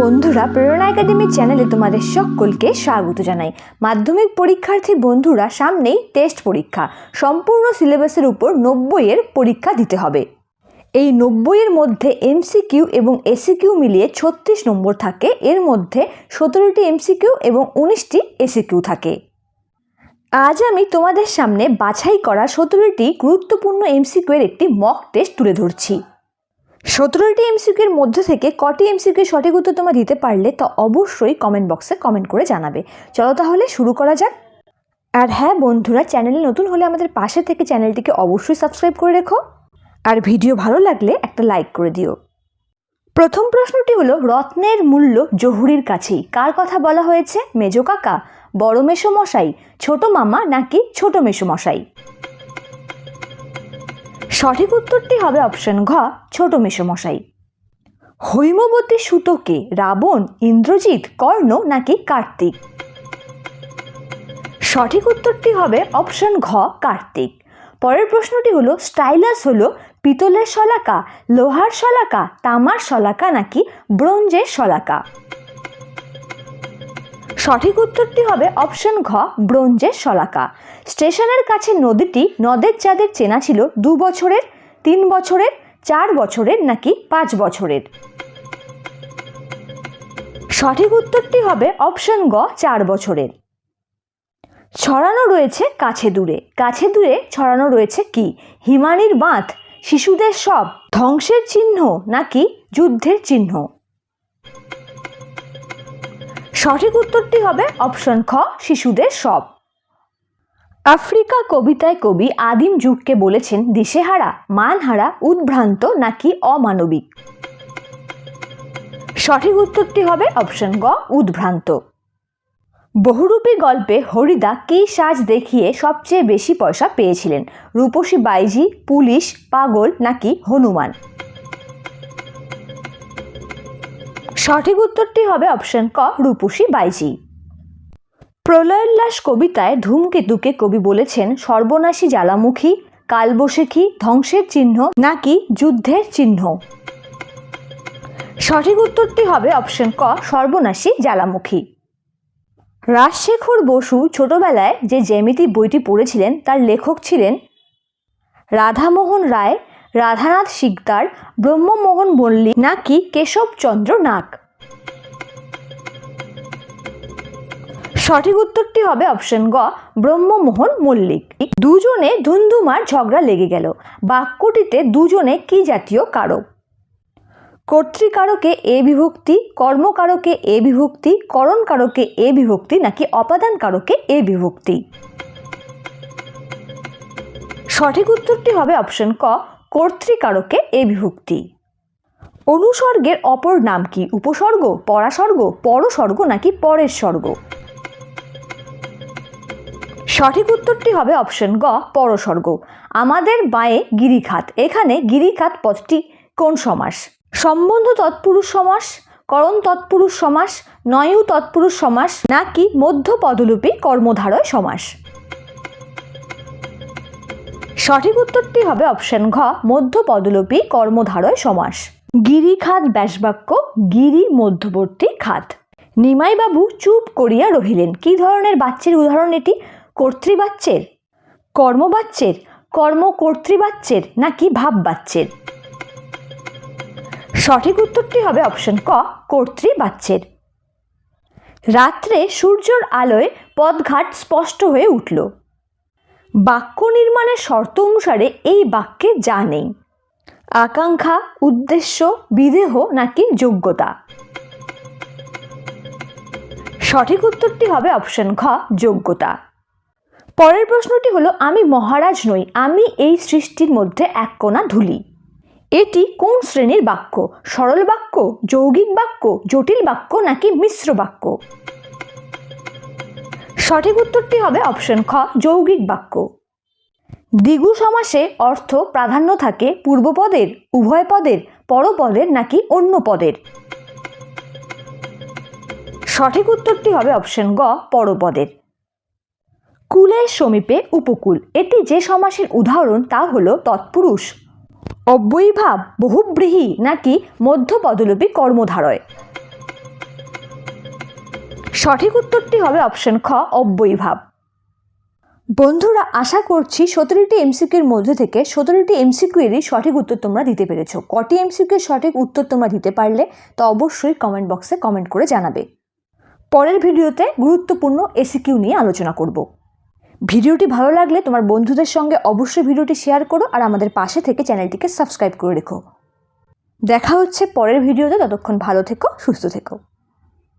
বন্ধুরা প্রেরণা একাডেমি চ্যানেলে তোমাদের সকলকে স্বাগত জানাই। মাধ্যমিক পরীক্ষার্থী বন্ধুরা, সামনেই টেস্ট পরীক্ষা। সম্পূর্ণ সিলেবাসের উপর নব্বইয়ের পরীক্ষা দিতে হবে। এই নব্বইয়ের মধ্যে এমসিকিউ এবং এসিকিউ মিলিয়ে ছত্রিশ নম্বর থাকে। এর মধ্যে সতেরোটি এমসিকিউ এবং উনিশটি এসিকিউ থাকে। আজ আমি তোমাদের সামনে বাছাই করা সতেরোটি গুরুত্বপূর্ণ এমসিকিউ এর একটি মক টেস্ট তুলে ধরছি। সতেরোটি এমসিকিউ এর মধ্যে থেকে কটি এমসিকিউ সঠিক উত্তর তোমরা দিতে পারলে তা অবশ্যই কমেন্ট বক্সে কমেন্ট করে জানাবে। চলো তাহলে শুরু করা যাক। আর হ্যাঁ বন্ধুরা চ্যানেলে নতুন হলে আমাদের পাশে থেকে চ্যানেলটিকে অবশ্যই সাবস্ক্রাইব করে রেখো। আর ভিডিও ভালো লাগলে একটা লাইক করে দিও। প্রথম প্রশ্নটি হলো, রত্নের মূল্য জহুরির কাছেই। কার কথা বলা হয়েছে? মেজো কাকা, বড় মেসো মশাই, ছোট মামা নাকি ছোট মেসো মশাই? সঠিক উত্তরটি হবে অপশন ঘ, ছোট মেসোমশাই। হৈমবতী সুতোকে রাবণ, ইন্দ্রজিৎ, কর্ণ নাকি কার্তিক? সঠিক উত্তরটি হবে অপশন ঘ, কার্তিক। পরের প্রশ্নটি হলো, স্টাইলাস হলো পিতলের শলাকা, লোহার শলাকা, তামার শলাকা নাকি ব্রোঞ্জের শলাকা? সঠিক উত্তরটি হবে অপশন ঘ ব্রোঞ্জের শলাকা। স্টেশনের কাছে নদীটি নদের চাঁদের চেনা ছিল দু বছরের, তিন বছরের, চার বছরের নাকি পাঁচ বছরের। সঠিক উত্তরটি হবে অপশন গ, চার বছরের। ছড়ানো রয়েছে কাছে দূরে। কাছে দূরে ছড়ানো রয়েছে কি? হিমানির বাঁধ, শিশুদের সব, ধ্বংসের চিহ্ন নাকি যুদ্ধের চিহ্ন? সঠিক উত্তরটি হবে অপশন খ, শিশুদের সব। আফ্রিকা কবিতায় কবি আদিম যুগকে বলেছেন, দিশেহারা, মানহারা, উদ্ভ্রান্ত নাকি অমানবিক? সঠিক উত্তরটি হবে অপশন গ, উদ্ভ্রান্ত। বহুরূপী গল্পে হরিদা কী সাজ দেখিয়ে সবচেয়ে বেশি পয়সা পেয়েছিলেন? রূপসী বাইজি, পুলিশ, পাগল নাকি হনুমান? সঠিক উত্তরটি হবে অপশন ক, রূপসী বাইজি। প্রলয়োল্লাস কবিতায় ধূমকেতুকে কবি বলেছেন, সর্বনাশী জ্বালামুখী, কালবৈশাখী, ধ্বংসের চিহ্ন, নাকি যুদ্ধের চিহ্ন? সঠিক উত্তরটি হবে অপশন ক, সর্বনাশী জ্বালামুখী। রাজশেখর বসু ছোটবেলায় যে জ্যামিতি বইটি পড়েছিলেন, তার লেখক ছিলেন রাধামোহন রায়, রাধানাথ শিকদার, ব্রহ্মমোহন মল্লিক, নাকি কেশবচন্দ্র নাগ। সঠিক উত্তরটি হবে অপশন গ, ব্রহ্মমোহন মল্লিক। দুজনে ধুন্ধুমার ঝগড়া লেগে গেল। বাক্যটিতে দুজনে কি জাতীয় কারক? কর্তৃকারকে এ বিভক্তি, কর্মকারকে এ বিভক্তি, করণকারকে এ বিভক্তি নাকি অপাদান কারকে এ বিভক্তি? সঠিক উত্তরটি হবে অপশন ক, কর্তৃকারকে এ বিভক্তি। অনুসর্গের অপর নাম কি? উপসর্গ, পরাসর্গ, পরসর্গ নাকি পরের স্বর্গ সঠিক উত্তরটি হবে অপশন গ পরসর্গ আমাদের বাঁয়ে গিরিখাত। এখানে গিরিখাত পদটি কোন সমাস? সম্বন্ধ তৎপুরুষ সমাস, করণ তৎপুরুষ সমাস, নয়ু তৎপুরুষ সমাস, নাকি মধ্য পদলুপী কর্মধারয় সমাস? সঠিক উত্তরটি হবে অপশন ঘ, মধ্য পদলোপী কর্মধারয় সমাস। গিরিখাত ব্যাসবাক্য, গিরি মধ্যবর্তী খাত। নিমাইবাবু চুপ করিয়া রহিলেন। কি ধরনের বাচ্চের উদাহরণ এটি? কর্তৃবাচ্যের? কর্মবাচ্যের? কর্ম কর্তৃবাচ্যের নাকি ভাব বাচ্চের সঠিক উত্তরটি হবে অপশন ক, কর্তৃবাচ্যের। রাত্রে সূর্যর আলোয় পদঘাট স্পষ্ট হয়ে উঠল। বাক্য নির্মাণের শর্ত অনুসারে এই বাক্যে যা নেই। আকাঙ্ক্ষা, উদ্দেশ্য, বিদেহ নাকি যোগ্যতা? সঠিক উত্তরটি হবে অপশন ঘ, যোগ্যতা। পরের প্রশ্নটি হলো, আমি মহারাজ নই, আমি এই সৃষ্টির মধ্যে এক কোণা ধুলি। এটি কোন শ্রেণির বাক্য? সরল বাক্য, যৌগিক বাক্য, জটিল বাক্য নাকি মিশ্র বাক্য? সঠিক উত্তরটি হবে অপশন খ, যৌগিক বাক্য। দ্বিগু সমাসে অর্থ প্রাধান্য থাকে পূর্বপদের, উভয় পদের, পরপদের নাকি অন্য পদের। সঠিক উত্তরটি হবে অপশন গ, পরপদের। কুলের সমীপে উপকূল। এটি যে সমাসের উদাহরণ, তা হলো তৎপুরুষ। অব্যয়ীভাব বহুব্রীহি নাকি মধ্য পদলোপী কর্মধারয়। সঠিক উত্তরটি হবে অপশন খ, অব্যয়ীভাব। বন্ধুরা, আশা করছি সতেরোটি এমসিকিউর মধ্যে থেকে সতেরোটি এমসিকিউরই সঠিক উত্তর তোমরা দিতে পেরেছ। কটি এমসিকিউর সঠিক উত্তর তোমরা দিতে পারলে, তা অবশ্যই কমেন্ট বক্সে কমেন্ট করে জানাবে। পরের ভিডিওতে গুরুত্বপূর্ণ এসিকিউ নিয়ে আলোচনা করব। ভিডিওটি ভালো লাগলে তোমার বন্ধুদের সঙ্গে অবশ্যই ভিডিওটি শেয়ার করো আর আমাদের পাশে থেকে চ্যানেলটিকে সাবস্ক্রাইব করে রেখো। দেখা হচ্ছে পরের ভিডিওতে, ততক্ষণ ভালো থেকো, সুস্থ থেকো।